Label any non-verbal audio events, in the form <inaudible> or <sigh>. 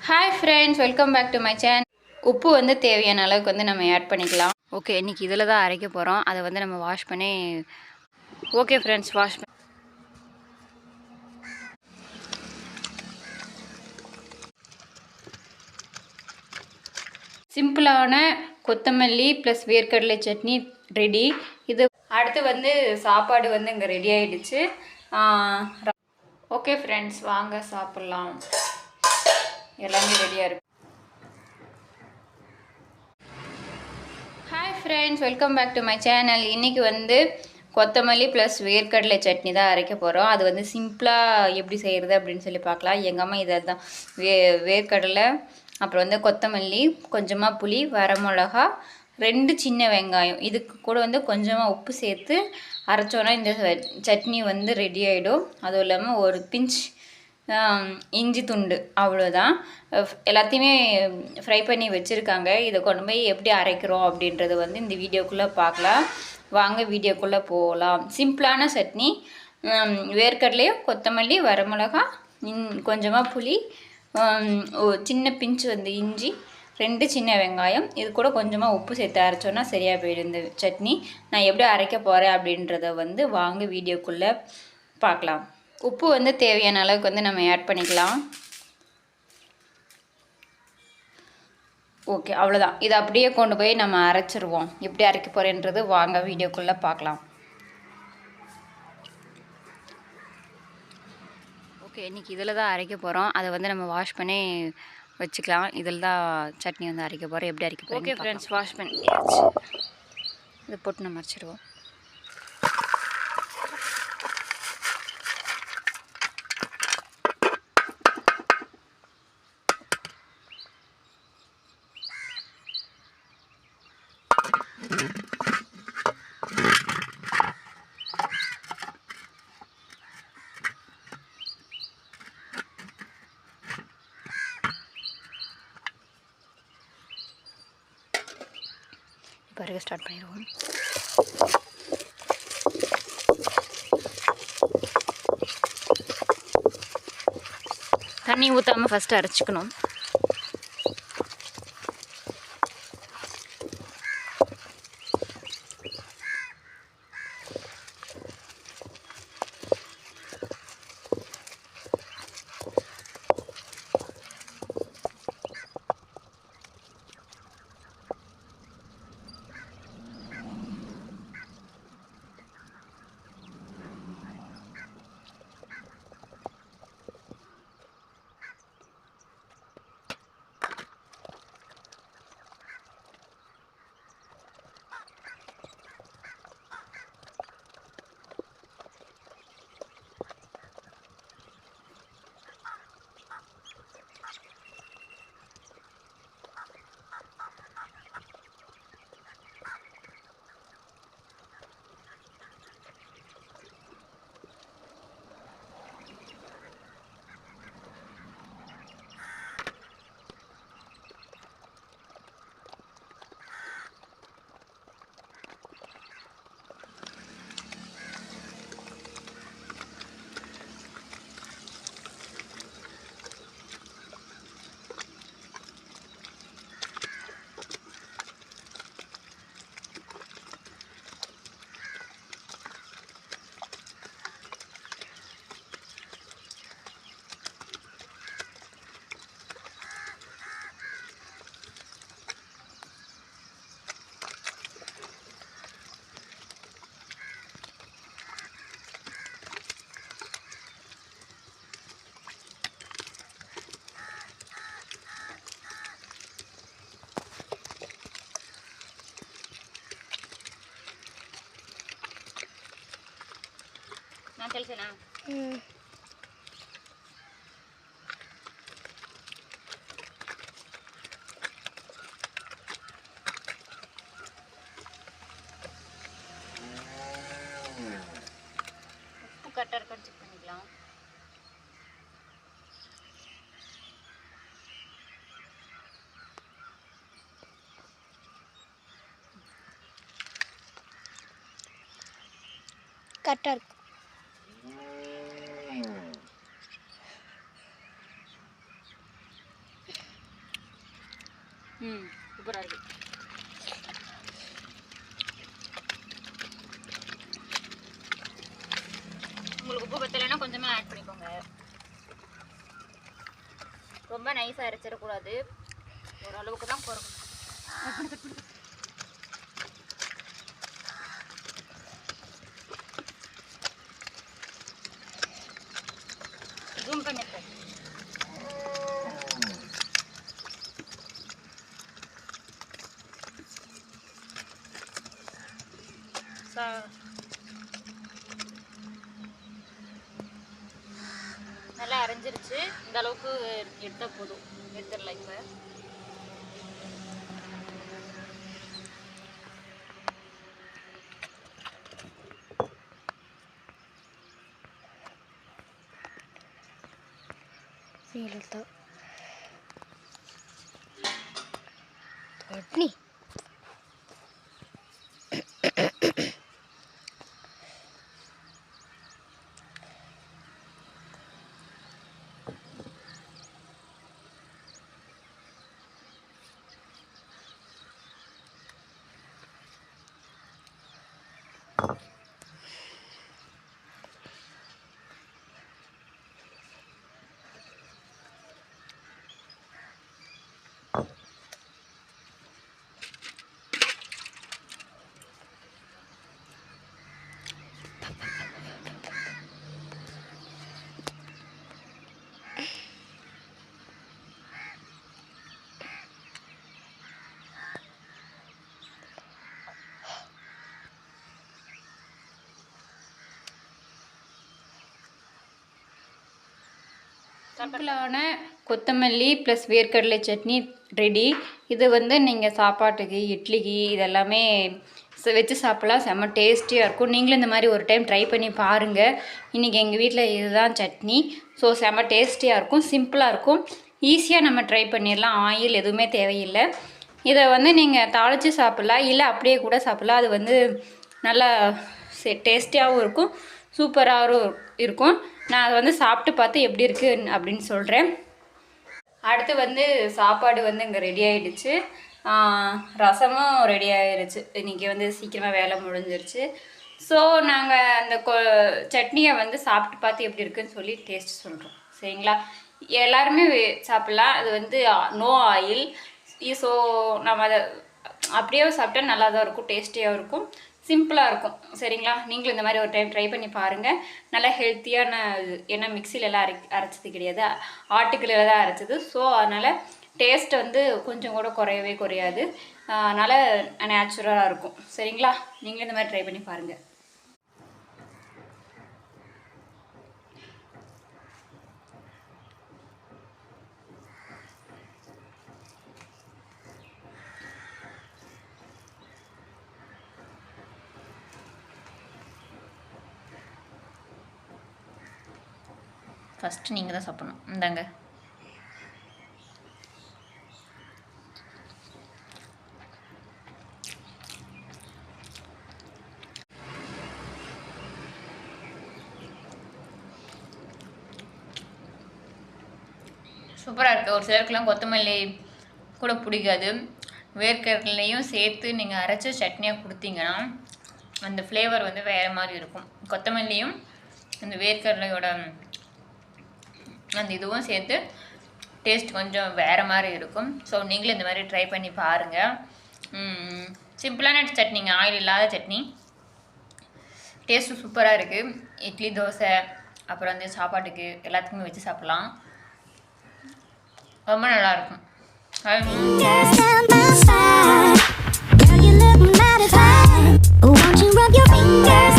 Hi friends welcome back to my channel உப்பு வந்து தேவையான அளவுக்கு வந்து நம்ம ஆட் பண்ணிக்கலாம். ஓகே இன்றைக்கி இதில் தான் அரைக்க போகிறோம் அதை வந்து நம்ம வாஷ் பண்ணி ஓகே ஃப்ரெண்ட்ஸ் வாஷ் பண்ணி சிம்பிளான கொத்தமல்லி ப்ளஸ் வேர்க்கடலை சட்னி ரெடி அடுத்து வந்து சாப்பாடு வந்து இங்கே ரெடி ஆகிடுச்சு ஓகே ஃப்ரெண்ட்ஸ் வாங்க சாப்பிட்லாம். எல்லாமே ரெடியாக இருக்கு. Hi friends welcome back to my channel இன்றைக்கி வந்து கொத்தமல்லி ப்ளஸ் வேர்க்கடலை சட்னி தான் அரைக்க போகிறோம் அது வந்து சிம்பிளாக எப்படி செய்கிறது அப்படின்னு சொல்லி பார்க்கலாம். எங்கள் அம்மா இதை தான் வே வேர்க்கடலை அப்புறம் வந்து கொத்தமல்லி கொஞ்சமாக புளி வரமிளகா ரெண்டு சின்ன வெங்காயம். இதுக்கு கூட வந்து கொஞ்சமாக உப்பு சேர்த்து அரைச்சோன்னா இந்த சட்னி வந்து ரெடி ஆகிடும் அதுவும் இல்லாமல் ஒரு பிஞ்ச் இஞ்சி துண்டு அவ்வளோதான் எல்லாத்தையுமே ஃப்ரை பண்ணி வச்சுருக்காங்க. இதை கொண்டு போய் எப்படி அரைக்கிறோம் அப்படின்றது வந்து இந்த வீடியோக்குள்ளே பார்க்கலாம். வாங்க வீடியோக்குள்ளே போகலாம் சிம்பிளான சட்னி. வேர்க்கடலையும் கொத்தமல்லி வரமிளகா கொஞ்சமாக புளி சின்ன பிஞ்சு வந்து இஞ்சி ரெண்டு சின்ன வெங்காயம் இது கூட கொஞ்சமாக உப்பு சேர்த்து அரைச்சோன்னா சரியாக போயிடும் இந்த சட்னி நான் எப்படி அரைக்க போகிறேன் அப்படின்றத வந்து வாங்க வீடியோக்குள்ளே பார்க்கலாம். உப்பு வந்து தேவையான அளவுக்கு வந்து நம்ம ஆட் பண்ணிக்கலாம். ஓகே அவ்வளோதான் இதை அப்படியே கொண்டு போய் நம்ம அரைச்சிருவோம். எப்படி அரைக்க போகிறேன்றது வாங்க வீடியோக்குள்ளே பார்க்கலாம். ஓகே இன்றைக்கி இதில் தான் அரைக்க போகிறோம் அதை வந்து நம்ம வாஷ் பண்ணி வச்சுக்கலாம். இதில் தான் சட்னி வந்து அரைக்க போகிறோம் எப்படி அரைக்க போகிறோம் ஓகே ஃப்ரெண்ட்ஸ் வாஷ் பண்ணியாச்சு இதை போட்டு நம்ம அரைச்சிடுவோம். இப்போ அரைக்க ஸ்டார்ட் பண்ணிடுவோம். தண்ணி ஊற்றாமல் ஃபஸ்ட்டு அரைச்சிக்கணும். నాకు తెలిసేనా உப்பு கரெக்டாக இருக்கான்னு செக் பண்ணிக்கலாம் கரெக்டாக இருக்கு ம் சூப்பராக இருக்குது உங்களுக்கு உப்பு பத்தலைன்னா கொஞ்சமாக ஆட் பண்ணிக்கோங்க. ரொம்ப நைஸாக அரைச்சிடக்கூடாது. ஓரளவுக்கு தான் குறைக்கணும் சா <sighs> நல்லா அரைஞ்சிருச்சு. இந்த அளவுக்கு எடுத்தால் போதும். எடுத்துடலாம் இப்போ. எடுத்தோம் சிம்பிளான கொத்தமல்லி ப்ளஸ் வேர்க்கடலை சட்னி ரெடி இது வந்து நீங்கள் சாப்பாட்டுக்கு இட்லிக்கு இதெல்லாமே வச்சு சாப்பிடலாம். செம்ம டேஸ்டியாக இருக்கும். நீங்களும் இந்த மாதிரி ஒரு டைம் ட்ரை பண்ணி பாருங்கள் இன்றைக்கி எங்கள் வீட்டில் இதுதான் சட்னி. ஸோ செம்ம டேஸ்டியாக இருக்கும். சிம்பிளாக இருக்கும். ஈஸியாக நம்ம ட்ரை பண்ணிடலாம். ஆயில் எதுவுமே தேவையில்லை. இதை வந்து நீங்கள் தாளித்து சாப்பிட்லாம். இல்லை அப்படியே கூட சாப்பிட்லாம். அது வந்து நல்லா டேஸ்டியாகவும் இருக்கும். சூப்பராகவும் இருக்கும். நான் அதை வந்து சாப்பிட்டு பார்த்து எப்படி இருக்குது அப்படின்னு சொல்கிறேன் அடுத்து வந்து சாப்பாடு வந்து இங்கே ரெடி ஆகிடுச்சு ரசமும் ரெடி ஆயிடுச்சு இன்றைக்கி வந்து சீக்கிரமாக வேலை முடிஞ்சிருச்சு. ஸோ நாங்கள் அந்த கொ சட்னியை வந்து சாப்பிட்டு பார்த்து எப்படி இருக்குன்னு சொல்லி டேஸ்ட் சொல்கிறோம் சரிங்களா? எல்லாருமே சாப்பிட்லாம். அது வந்து நோ ஆயில் ஸோ நம்ம அதை அப்படியே சாப்பிட்டா நல்லா தான் இருக்கும் டேஸ்டியாகவும் இருக்கும். சிம்பிளாக இருக்கும். சரிங்களா? நீங்களும் இந்த மாதிரி ஒரு டைம் ட்ரை பண்ணி பாருங்கள் நல்லா ஹெல்த்தியான இது ஏன்னா மிக்சில எல்லாம் அரை அரைச்சது கிடையாது. ஆட்டுக்கல்லில் தான் அரைச்சது. ஸோ அதனால் டேஸ்ட் வந்து கொஞ்சம் கூட குறையவே குறையாது. அதனால் நேச்சுரலாக இருக்கும். சரிங்களா? நீங்களும் இந்த மாதிரி ட்ரை பண்ணி பாருங்கள் ஃபஸ்ட்டு நீங்கள் தான் சாப்பிடணும். இந்தாங்க. சூப்பராக இருக்குது ஒரு சிலருக்குலாம் கொத்தமல்லி கூட பிடிக்காது. வேர்க்கடலையும் சேர்த்து நீங்கள் அரைச்ச சட்னியாக கொடுத்தீங்கன்னா அந்த ஃப்ளேவர் வந்து வேறு மாதிரி இருக்கும். கொத்தமல்லியும் அந்த வேர்க்கடலையோட அந்த இதுவும் சேர்த்து டேஸ்ட் கொஞ்சம் வேறு மாதிரி இருக்கும். ஸோ நீங்களும் இந்த மாதிரி ட்ரை பண்ணி பாருங்கள் சிம்பிளான சட்னிங்க ஆயில் இல்லாத சட்னி. டேஸ்ட்டு சூப்பராக இருக்குது இட்லி தோசை அப்புறம் வந்து சாப்பாட்டுக்கு எல்லாத்துக்குமே வச்சு சாப்பிட்லாம். ரொம்ப நல்லாயிருக்கும் Girl, you look modified. Won't you rub your fingers?